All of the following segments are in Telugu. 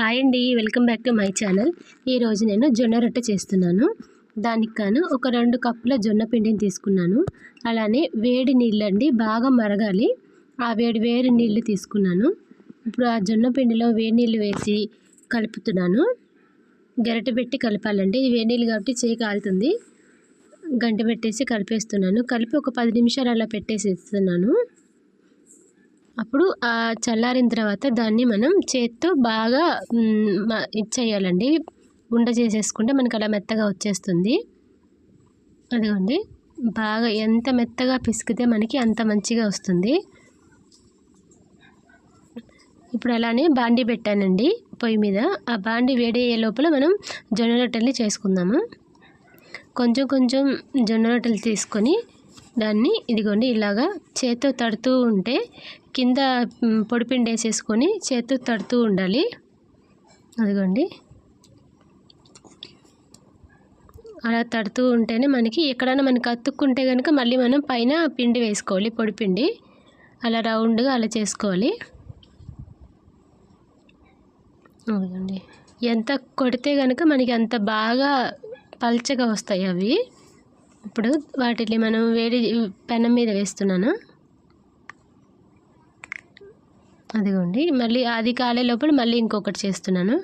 హాయ్ అండి welcome back to my channel. ఈరోజు నేను జొన్న రొట్టె చేస్తున్నాను. దానికి కాను ఒక రెండు కప్పుల జొన్న పిండిని తీసుకున్నాను. అలానే వేడి నీళ్ళు అండి బాగా మరగాలి. ఆ వేడి వేడి నీళ్ళు తీసుకున్నాను. ఇప్పుడు ఆ జొన్న పిండిలో వేడి నీళ్ళు వేసి కలుపుతున్నాను. గరిటె పెట్టి కలపాలండి. ఇది వేడి నీళ్ళు కాబట్టి చేయి కాలుతుంది. గంట పెట్టేసి కలిపేస్తున్నాను. కలిపి ఒక పది నిమిషాలు అలా పెట్టేసి ఇస్తున్నాను అప్పుడు ఆ చల్లారిన తర్వాత దాన్ని మనం చేత్తో బాగా ఇచ్చేయాలండి గుండ చేసేసుకుంటే మనకు అలా మెత్తగా వచ్చేస్తుంది. అదిగోండి. బాగా ఎంత మెత్తగా పిసికితే మనకి అంత మంచిగా వస్తుంది. ఇప్పుడు అలానే బాండీ పెట్టానండి పొయ్యి మీద. ఆ బాండి వేడి అయ్యే లోపల మనం జొన్న రొట్టెల్ని చేసుకుందాము. కొంచెం కొంచెం జొన్న రొట్టెలు తీసుకొని దాన్ని ఇదిగోండి ఇలాగా చేత్తో తడుతూ ఉంటే కింద పొడిపిండి వేసేసుకొని చేత్తో తడుతూ ఉండాలి. అదిగోండి. అలా తడుతూ ఉంటేనే మనకి ఎక్కడైనా మనకి అతుక్కుంటే కనుక మళ్ళీ మనం పైన పిండి వేసుకోవాలి పొడిపిండి అలా రౌండ్గా అలా చేసుకోవాలి. అదిగోండి. ఎంత కొడితే కనుక మనకి అంత బాగా పల్చగా వస్తాయి అవి. ఇప్పుడు వాటిని మనం వేడి పెనం మీద వేస్తున్నాను? అదిగోండి. మళ్ళీ అది కాలే లోపల మళ్ళీ ఇంకొకటి చేస్తున్నాను.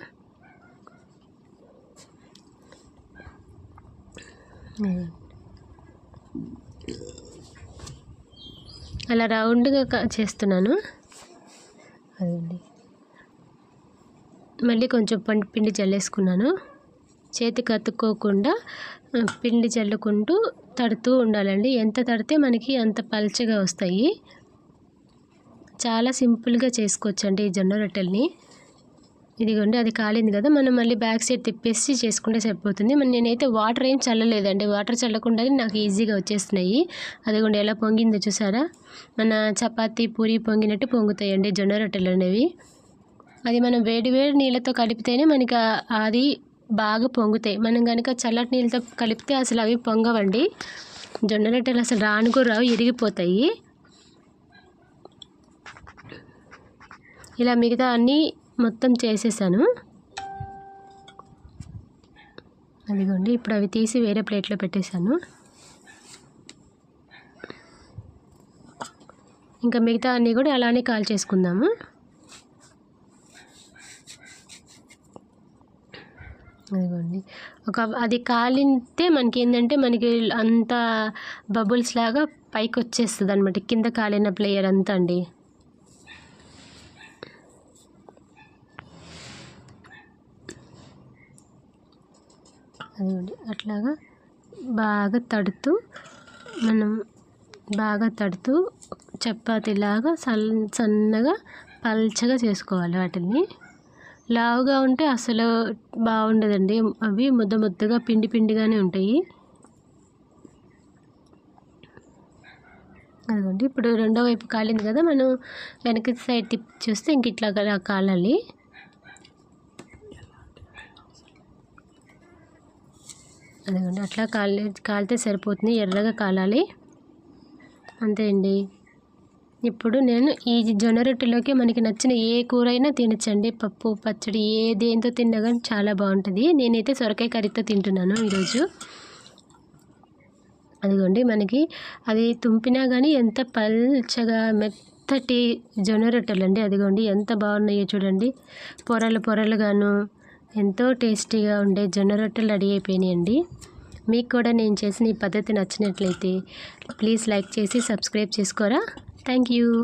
అలా రౌండ్గా చేస్తున్నాను. అదండి మళ్ళీ కొంచెం పిండి చల్లేసుకున్నాను చేతికి అతుక్కోకుండా పిండి చల్లుకుంటూ తడుతూ ఉండాలండి. ఎంత తడితే మనకి అంత పల్చగా వస్తాయి. చాలా సింపుల్గా చేసుకోవచ్చండి ఈ జొన్న రొట్టెల్ని. ఇదిగోండి అది కాలింది కదా మనం మళ్ళీ బ్యాక్ సైడ్ తిప్పేసి చేసుకుంటే సరిపోతుంది. మరి నేనైతే వాటర్ ఏం చల్లలేదండి. వాటర్ చల్లకుండానే నాకు ఈజీగా వచ్చేస్తున్నాయి. అదిగోండి ఎలా పొంగిందో చూసారా? మన చపాతీ పూరి పొంగినట్టు పొంగుతాయండి జొన్న రొట్టెలు అనేవి. అది మనం వేడి వేడి నీళ్ళతో కలిపితేనే మనకి అది బాగా పొంగుతాయి. మనం కనుక చల్లటి నీళ్ళతో కలిపితే అసలు అవి పొంగవండి. జొన్న రొట్టెలు అసలు రాను కూడా రావు ఇరిగిపోతాయి. ఇలా మిగతా అన్నీ మొత్తం చేసేసాను. అదిగోండి ఇప్పుడు అవి తీసి వేరే ప్లేట్లో పెట్టేశాను. ఇంకా మిగతా అన్నీ కూడా అలానే కాల్ చేసుకుందాము. అదిగోండి. ఒక అది కాలితే మనకి ఏంటంటే మనకి అంత బబుల్స్ లాగా పైకి వచ్చేస్తుంది అనమాట కింద కాలిన ప్లేయర్ అంతా అండి. అదిగోండి. అట్లాగా బాగా తడుతూ మనం బాగా తడుతూ చపాతీలాగా సన్ సన్నగా పల్చగా చేసుకోవాలి వాటిని. లావుగా ఉంటే అసలు బాగుండదండి అవి ముద్ద ముద్దగా పిండి పిండిగానే ఉంటాయి. అదిగోండి ఇప్పుడు రెండో వైపు కాలింది కదా మనం వెనక సైడ్ తిప్పి చూస్తే ఇంక ఇట్లా కాలాలి. అదిగోండి అట్లా కాలి కాలితే సరిపోతుంది ఎర్రగా కాలాలి. అంతే అండి ఇప్పుడు నేను ఈ జొన్న రొట్టెలోకి మనకి నచ్చిన ఏ కూర అయినా తినచ్చండి. పప్పు పచ్చడి ఏ దేంతో తిన్నా కానీ చాలా బాగుంటుంది. నేనైతే సొరకాయ కర్రీతో తింటున్నాను ఈరోజు. అదిగోండి మనకి అది తుంపినా కానీ ఎంత పల్చగా మెత్తటి జొన్న రొట్టెలు అండి అదిగోండి ఎంత బాగున్నాయో చూడండి. పొరలు పొరలుగాను ఎంతో టేస్టీగా ఉండే జొన్న రొట్టెలు రెడీ అయిపోయినాయండి. మీకు కూడా నేను చేసిన ఈ పద్ధతి నచ్చినట్లయితే ప్లీజ్ లైక్ చేసి సబ్స్క్రైబ్ చేసుకోరా? Thank you.